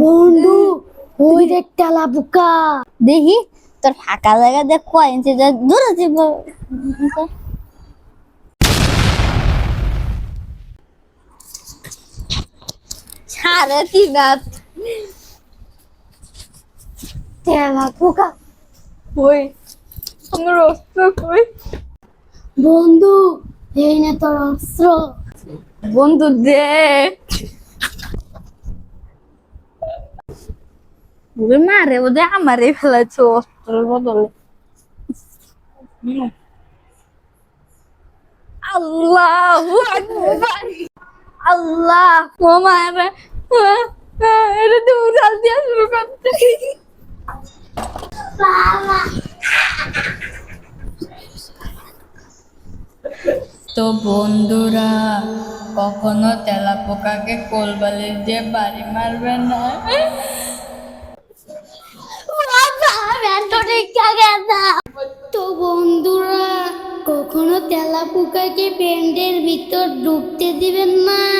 বন্ধু ওই দেখ তেলা পোকা দেখি তোর ফাঁকা জায়গা দেখ কয় ইঞ্চি দূরে যাব সাড়ে তিন হাত তেলা পোকা ওই আমার অস্ত্র কই? বন্ধু এই না তোর অস্ত্র। বন্ধু দে। ওরে মারে ওদের আমারে ফেলাচ্ছে অস্ত্রের বদলে আল্লাহ আল্লাহ ও এটা তো উড়াল দিয়ে শুরু করতে তো বন্ধুরা কখনো তেলা পোকাকে কোলবালিশ দিয়ে বাড়ি মারবে না তো বন্ধুরা কখনো তেলা পোকাকে পেন্টের ভিতর ডুবতে দিবেন না।